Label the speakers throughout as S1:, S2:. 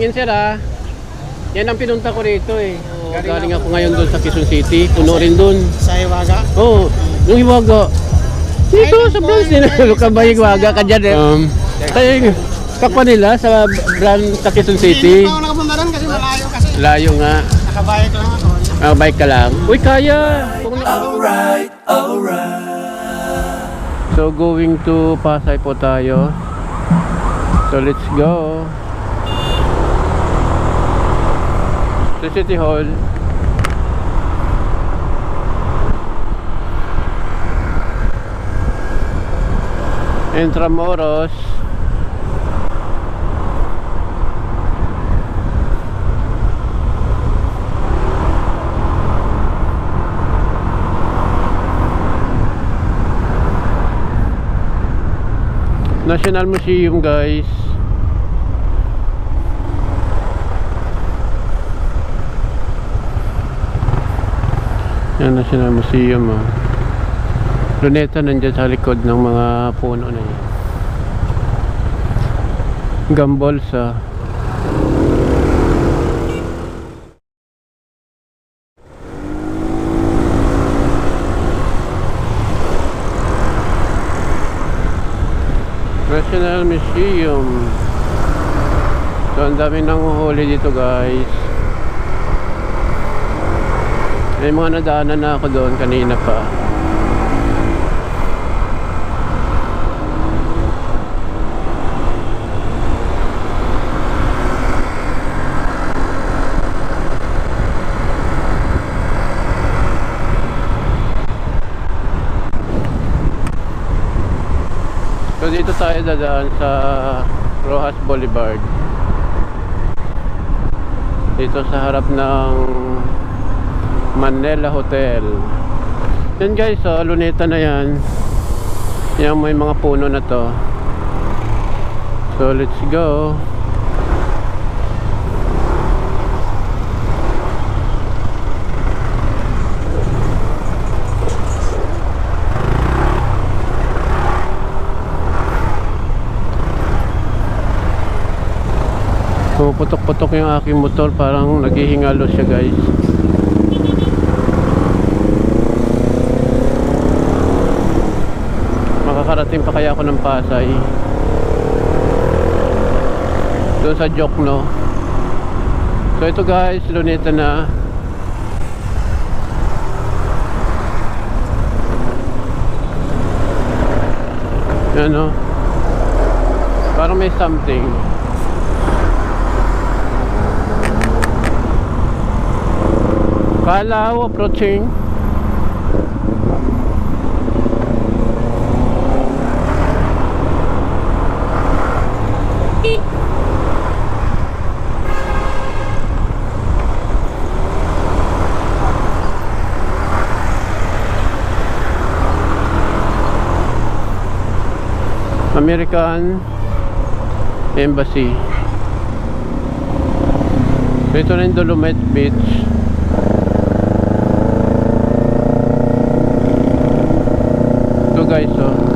S1: Patingin sir ah. Yan ang pinunta ko rito eh. Galing ako ngayon doon sa Quezon City. Puno rin doon.
S2: Sa Iwaga.
S1: Oo, oh, yung hiwaga. Dito sa branch nila. Ka ba yung hiwaga ka dyan eh? Um, tayo, kakpa nila sa brand sa Quezon
S2: Hindi
S1: City.
S2: pa ako nakapunta doon kasi malayo kasi.
S1: Layo nga.
S2: Nakabayad lang ako.
S1: Ah, bike ka lang. Uy, kaya.
S3: Alright, alright.
S1: So going to Pasay po tayo. So let's go. Sa City Hall. Intramuros. National Museum guys. Yan National Museum ah. Luneta nandyan sa likod ng mga puno na yan. Gambols ah. National Museum. So, ang dami nang huli dito guys. May mga nadaanan na ako doon kanina pa. So dito tayo dadaan sa Rojas Boulevard. Dito sa harap ng Manila Hotel. Yan guys, so luneta na yan. Yan may mga puno na to. So let's go. Pumuputok-putok yung aking motor parang naghihingalo siya guys. Makakarating pa kaya ako ng Pasay. Doon sa Jokno. So ito guys, luneta na. Ano? Parang may something. Kalaw approaching. American Embassy. Ito yung Dolomite Beach. Ito guys, oh.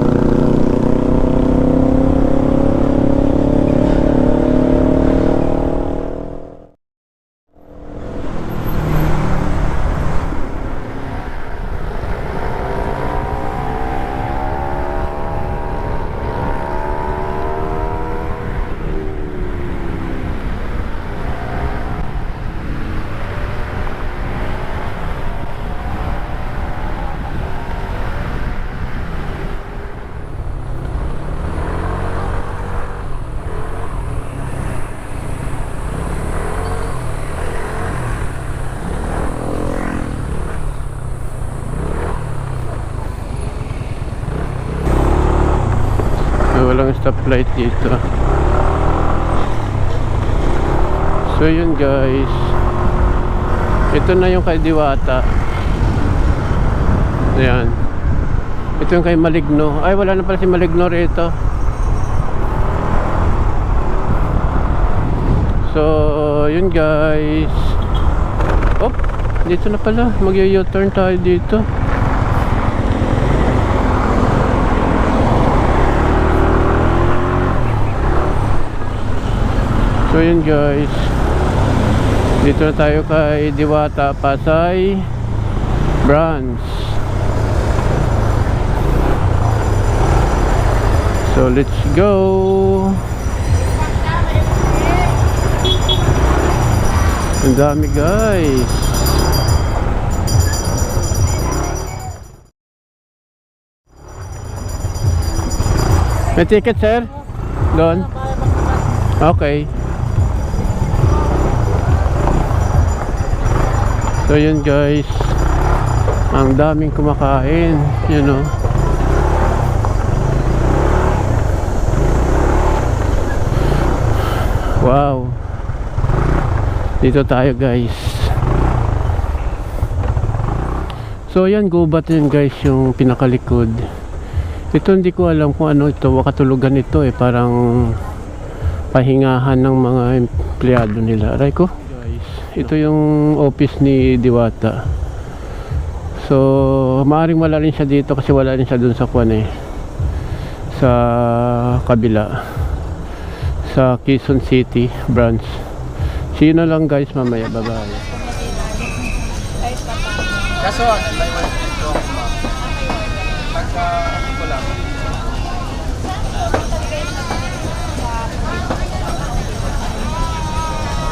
S1: So, walang stoplight dito. So yun guys. Ito na yung kay Diwata. Ayan. Ito yung kay Maligno. Ay wala na pala si Maligno rito. So, yun guys. Oh, dito na pala. Mag-u-turn tayo dito. So, yun guys. Dito na tayo kay Diwata Pasay Branch. So, let's go. Ang dami guys. May ticket sir? Doon? Okay. So yun guys. Ang daming kumakain. You know. Wow. Dito tayo guys. So yan gubat yun guys yung pinakalikod. Ito hindi ko alam kung ano ito. Wakatulugan ito eh. Parang pahingahan ng mga empleyado nila. Aray ko. Ito yung office ni Diwata. So, maaring wala rin siya dito kasi wala rin siya dun sa kwan eh. Sa kabila. Sa Quezon City branch. Na lang guys mamaya. Bye-bye.
S2: Kaso, buy one get two ako ma'am. Pagka ko lang.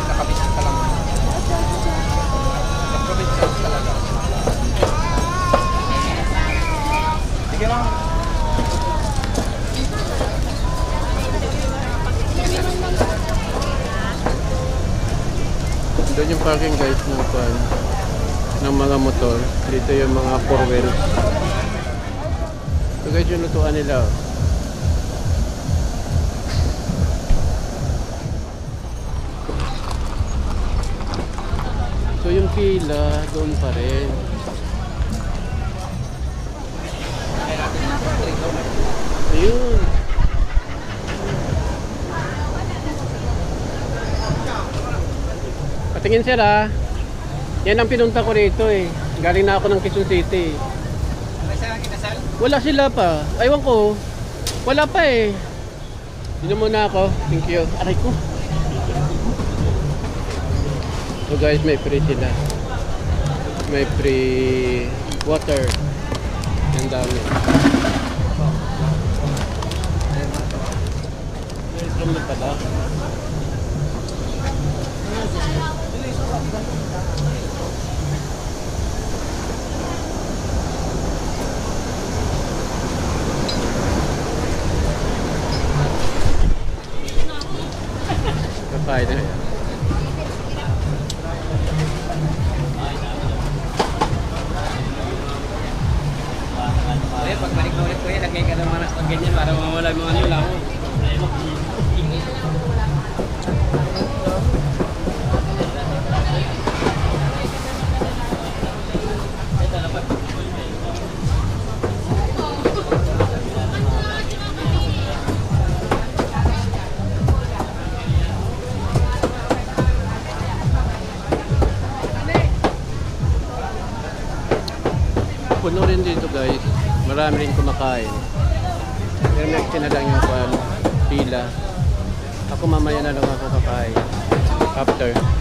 S2: Nakabisik ka lang. Nagpabisik talaga. Sige lang.
S1: Doon yung parking guys ng kwan ng mga motor. Dito yung mga four wheels. So guys yung lutuan nila. oh. So yung pila doon pa rin. Ayun. Patingin sir ah. Yan ang pinunta ko rito eh. Galing na ako ng Quezon City. Wala sila pa. Aywan ko. Wala pa eh. Dito muna ako. Thank you. Aray ko. So guys, may free sila. May free water. Ang dami. Welcome na pala. Kakain na Marami rin kumakain. Pero next na lang yung pila. Ako mamaya na lang ako kakain. After.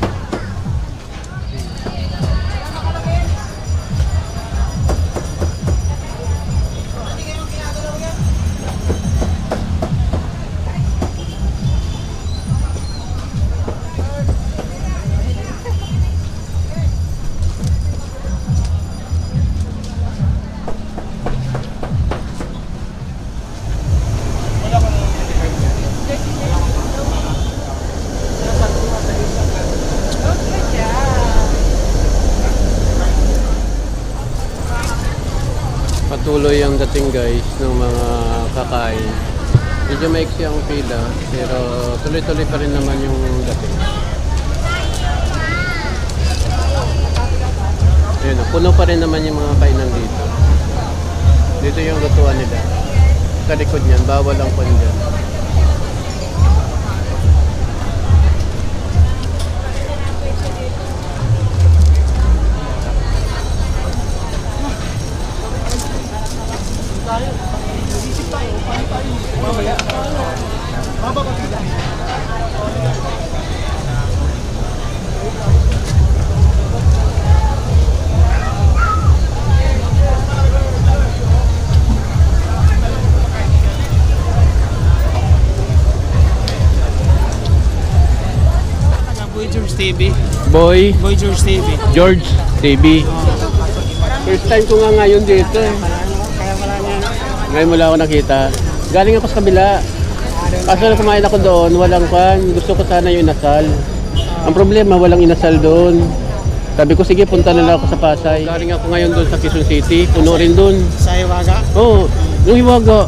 S1: Guys ng mga kakain. Medyo maiksi ang pila pero tuloy-tuloy pa rin naman Boy
S4: Boy George TV.
S1: George TV. First time ko nga ngayon dito eh. Ngayon mo lang ako nakita. Galing ako sa kabila. Kaso nung kumain ako doon, walang pan. Gusto ko sana yung inasal. Ang problema, walang inasal doon. Sabi ko, sige, punta na lang ako sa Pasay. Galing ako ngayon doon sa Quezon City. Puno rin doon.
S5: Sa Iwaga.
S1: Oo, oh, yung Iwaga.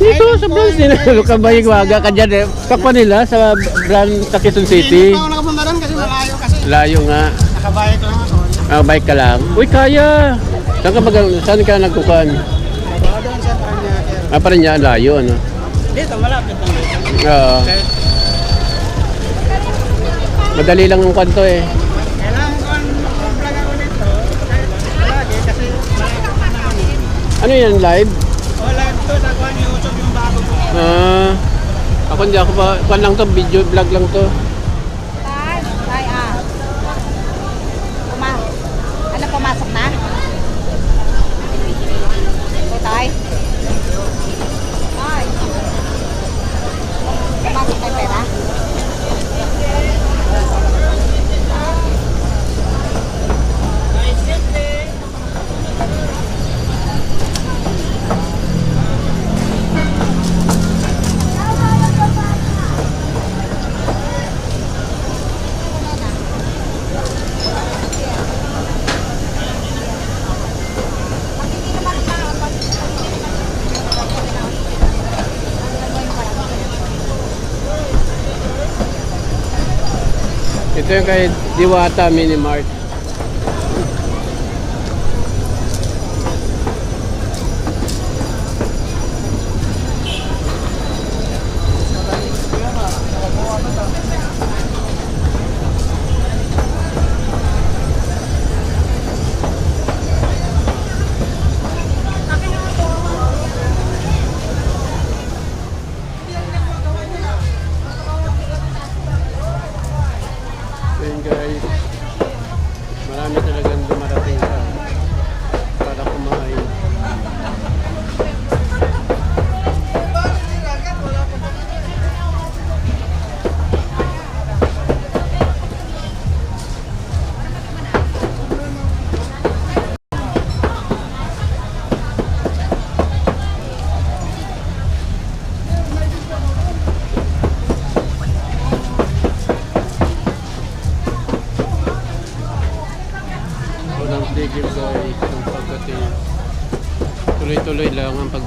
S1: Dito sa branch nila. Luka ba yung Iwaga? Kadyan eh. Kakpa nila sa branch sa Quezon City.
S5: Hindi pa ako nakapunta doon kasi malayo.
S1: Layo nga.
S5: Nakabayad lang ako.
S1: Ah, bike ka lang. Uy, kaya. Saan ka, mag- saan ka nagkukan?
S5: Baka doon sa Paranaque.
S1: Ah, parang niya, layo, ano?
S5: Dito, malapit lang dito.
S1: Oo. madali lang yung kwanto eh.
S5: Kailangan ko ang vlog ako. Lagi kasi.
S1: Ano yan, live?
S5: Wala ito, nagawa ni YouTube yung bago ko.
S1: Ah, ako hindi ako pa, kwan lang to, video vlog lang to. Ito yung kay Diwata Mini Mart.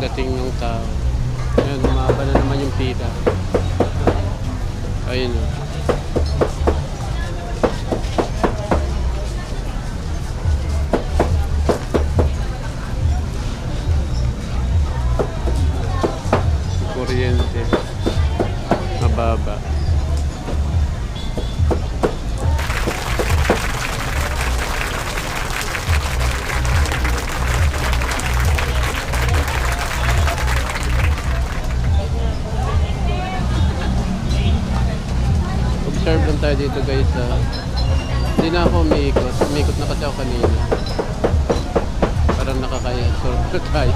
S1: Lang ang pagdating ng dito guys ha. Hindi na ako umiikot. Umiikot na kasi ako kanina. Parang nakakaya. So, tayo.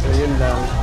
S1: so, yun lang.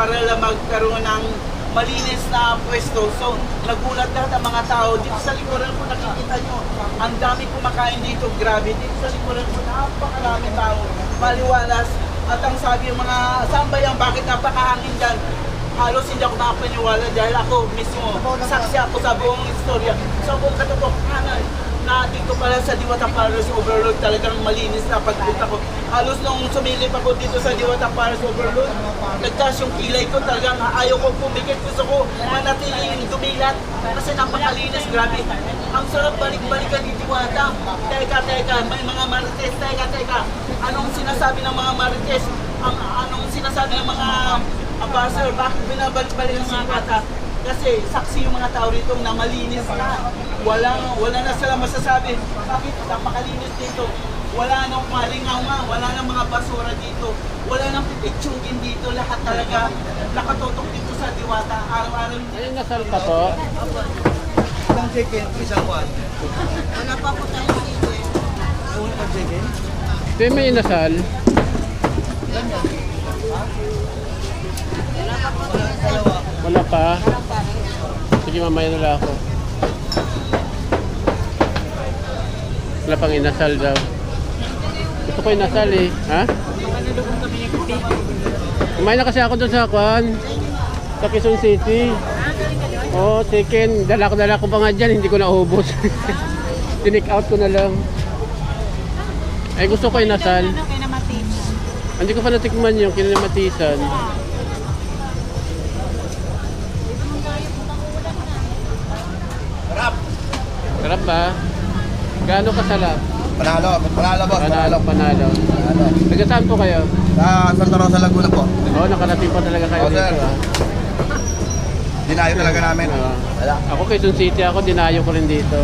S2: Para lang magkaroon ng malinis na pwesto. So, nagulat lahat ang mga tao. Dito sa likuran ko nakikita nyo, ang dami kumakain dito. Grabe, dito sa likuran ko, napakarami tao. Maliwalas. At ang sabi ng mga sambayan, bakit napakahangin dyan? Halos hindi ako nakapaniwala dahil ako mismo, saksi ako sa buong istorya. Sa buong katotohanan, na dito pala sa Diwata Paris Overload talagang malinis na pagpunta ko. Halos nung sumilip ako dito sa Diwata Paris Overload, nagtaas yung kilay ko talagang ayaw ko pumikit. Gusto ko manatiling dumilat kasi napakalinis, grabe. Ang sarap balik-balikan ni Diwata. Teka, teka, may mga marites, teka, teka. Anong sinasabi ng mga marites? Ang, anong sinasabi ng mga ambassador? Bakit binabalik-balik ng mga kata? Kasi saksi yung mga tao rito na malinis na. Walang, wala na sila masasabi. Bakit? Napakalinis dito. Wala nang malingaw nga, wala nang mga basura dito. Wala nang pipitsugin dito. Lahat talaga nakatutok dito sa diwata. Araw-araw
S1: Ayun, nasal ka po.
S2: Isang chicken, isang one.
S6: Wala pa po tayo chicken.
S2: Isang chicken?
S1: Ito yung may inasal.
S2: Dalawa.
S1: Wala pa. Sige, mamaya na lang ako. Wala pang inasal daw. Gusto ko inasal eh. Ha? Kumain na kasi ako doon sa Kwan. Sa Quezon City. Oo, oh, chicken. Dala ko, dala ko pa nga dyan. Hindi ko naubos. Tinik out ko na lang. Ay, gusto ko inasal.
S6: Ano na?
S1: Hindi ko pa natikman yung kinamatisan.
S2: Sarap
S1: ba? Gaano kasarap?
S2: Panalo, panalo boss,
S1: Panalo, panalo.
S2: Panalo.
S1: Taga saan po kayo?
S2: Sa Santa Rosa, Laguna po.
S1: Oo, nakarating pa talaga kayo
S2: Oo, sir.
S1: dito ah.
S2: Dinayo talaga namin.
S1: Oo.
S2: Wala.
S1: Ako Quezon City ako, dinayo ko rin dito.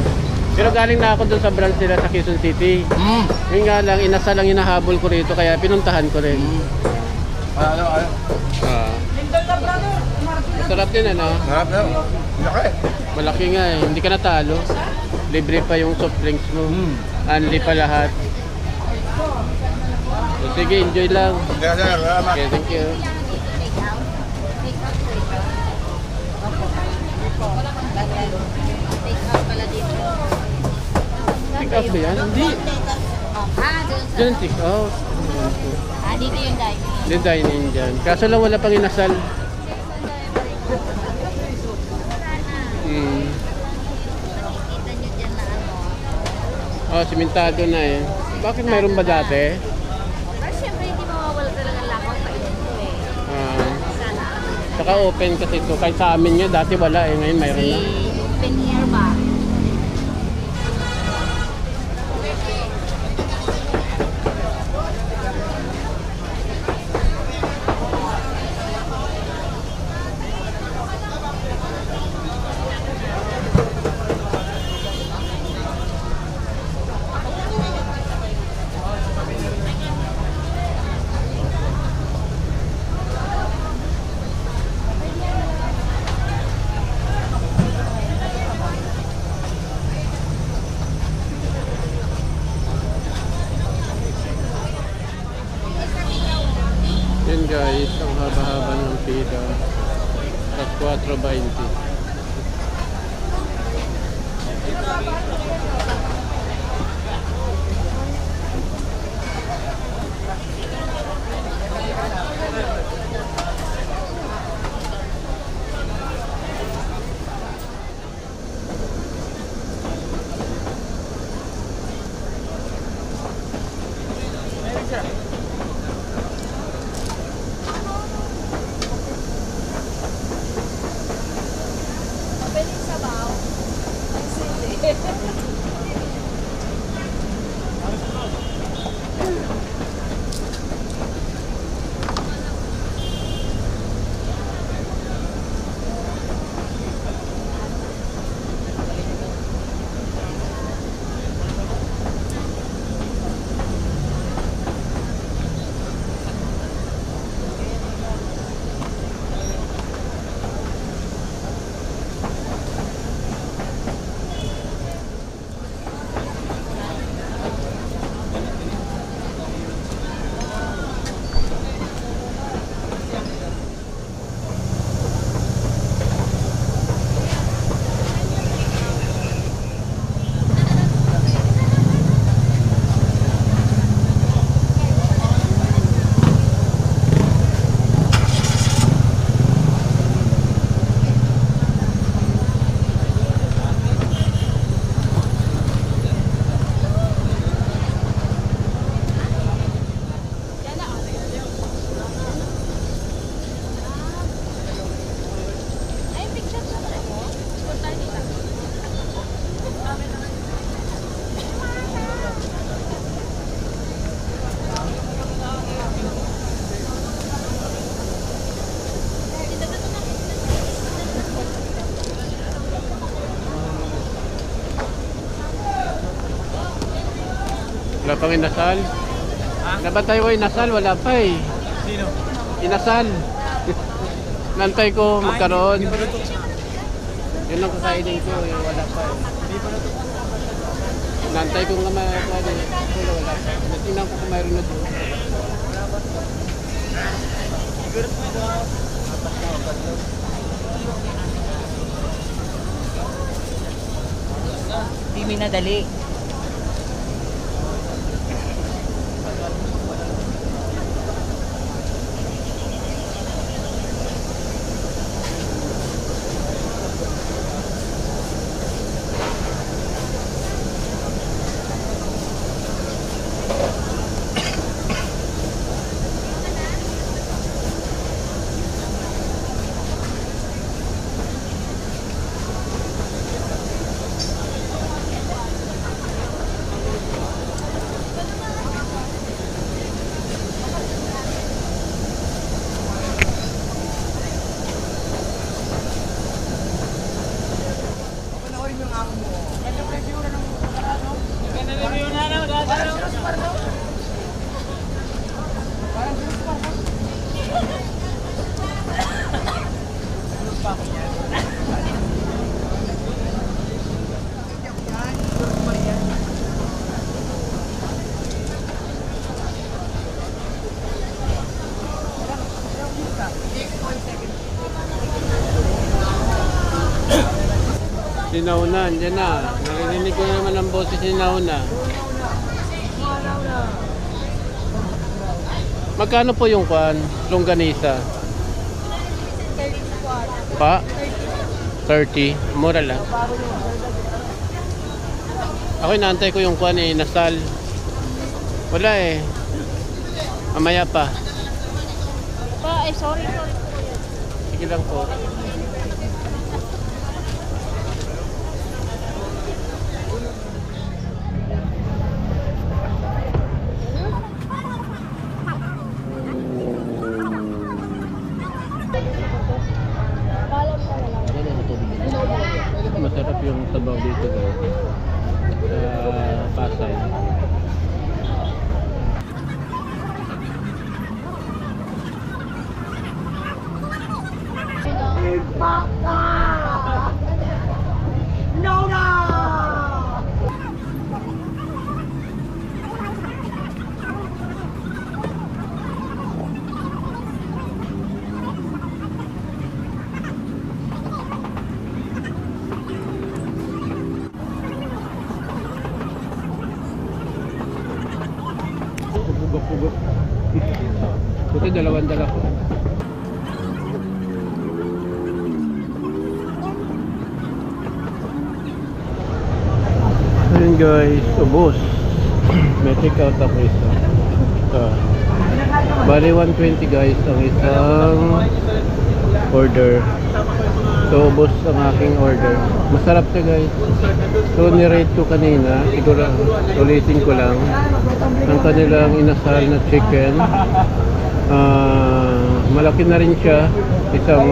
S1: Pero galing na ako doon sa branch nila sa Quezon City.
S2: Mm.
S1: Yun nga lang, inasa lang hinahabol ko rito, kaya pinuntahan ko rin.
S2: Ano, ano?
S1: Ah. Masarap din ano?
S2: Sarap na. Laki.
S1: Malaki nga eh, hindi ka natalo. Libre pa yung soft drinks mo.
S2: Mm.
S1: Unli pa lahat. So, sige, enjoy lang. Okay, thank you.
S6: Take out. Take. Take
S1: ba yan? Hindi.
S6: Ah, doon sa...
S1: Pick out.
S6: Ah, dito yung dining.
S1: Yung dining dyan. Kaso lang wala pang inasal. Hmm.
S6: Makikita nyo dyan na ano.
S1: Oh, simentado na eh. Bakit mayroon ba dati?
S6: Pero syempre hindi mawawala talaga ang lakaw pa ito eh.
S1: Ah,
S6: Sana.
S1: saka open kasi ito. Kahit sa amin nga, dati wala eh. Ngayon mayroon na.
S6: open air Thank you.
S1: Pang inasal? Nabantay ko inasal, wala pa eh.
S5: Sino?
S1: Inasal. Nantay ko magkaroon. Yun ang kakainin ko eh, wala pa eh. Nantay ko nga eh. Wala, wala pa. Natingnan ko kung mayroon na doon.
S2: Di minadali.
S1: Sinauna, andyan na. Naririnig ko naman ang boses ni Nauna. Magkano po yung kwan? Longganisa? Pa? 30. Mura lang. Ako inaantay ko yung kwan eh, nasal. Wala eh. Mamaya pa.
S6: Pa, eh, sorry, sorry.
S1: Sige lang po. Ayun guys, ubos. May take out ako isa. Ito. Bali 120 guys ang isang order. So ubos ang aking order. Masarap siya guys. So nirate ko kanina, siguro ulitin ko lang ang kanilang inasal na chicken. Ah, malaki na rin siya. Isang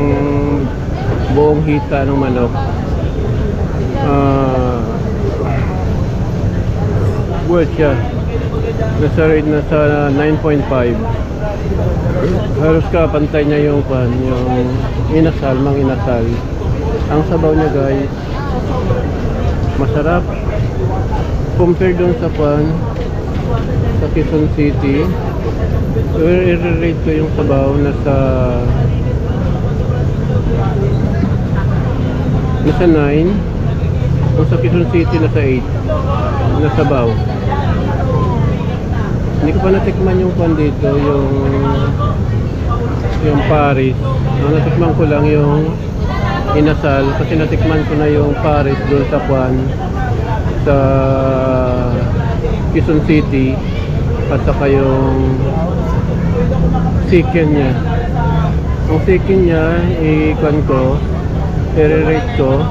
S1: buong hita ng manok. Ah, worth siya. Nasa rate na sa 9.5. Halos ka, pantay niya yung pan, yung inasal, mang inasal. Ang sabaw niya guys, masarap. Compare dun sa pan, sa Quezon City, i-rate ko yung sabaw na sa nasa 9 kung sa Quezon City nasa 8 na sabaw hindi ko pa natikman yung pan dito yung yung Paris. Ang natikman ko lang yung inasal kasi natikman ko na yung Paris doon sa kwan sa Quezon City at saka yung chicken niya. Ang chicken niya i-kwan ko i-rate ko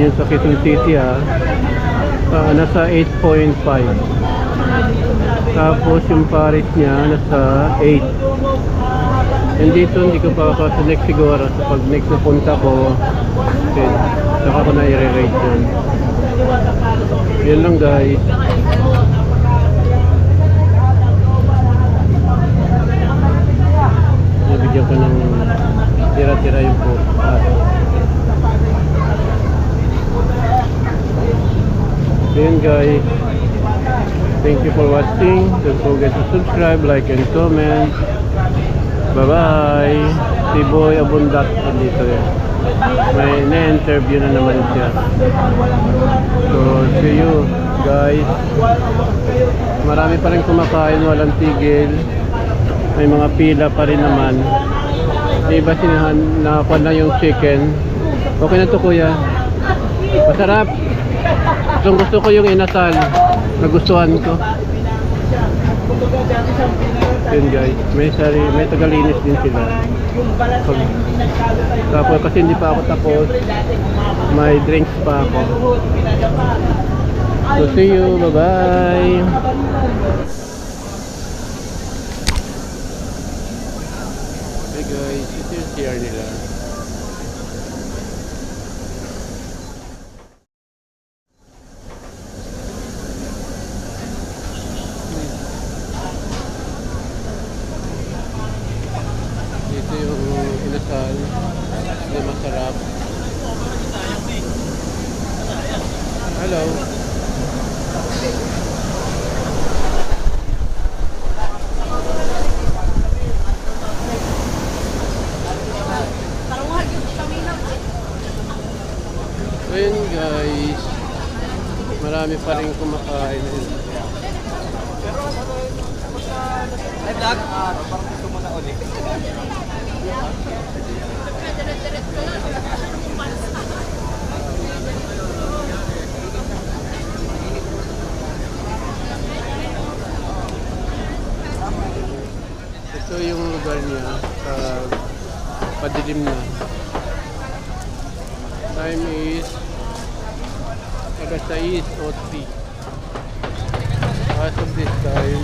S1: yun sa Quezon City ha ah, nasa 8.5 tapos yung Paris niya nasa 8. And dito hindi ko pa kaselect siguro. So pag next na punta ko, okay, saka ko na i-rate yan. Yan lang guys. Nabigyan ko ng tira-tira yung po. Ah. So yun guys. Thank you for watching. Don't forget to subscribe, like, and comment. Bye-bye. Si Boy Abundak dito eh. May na-interview na naman siya. So, see you guys. Marami pa rin kumakain, walang tigil. May mga pila pa rin naman. May iba sinahan, nakakuha na yung chicken. Okay na to kuya. Masarap. Gusto, gusto ko yung inasal. Nagustuhan ko. Yun guys, may sari, may tagalinis din sila. Tapos kasi hindi pa ako tapos, may drinks pa ako. So see you, bye bye. Hey guys, ito yung CR nila. Dito yung inasal na masarap. Hello. Ayun guys, marami pa rin kumakain.
S5: Ay, vlog. Ah, parang gusto mo na ulit.
S1: Ito yung lugar niya sa padilim na. Time is alas 6 o 3. As of this time,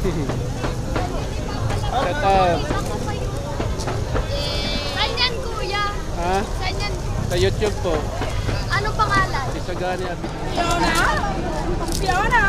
S1: Shut up.
S6: Saan yan, kuya?
S1: Ha?
S6: Saan yan?
S1: Sa YouTube po.
S6: Ano pangalan?
S1: Isagani Abid.
S6: Fiona?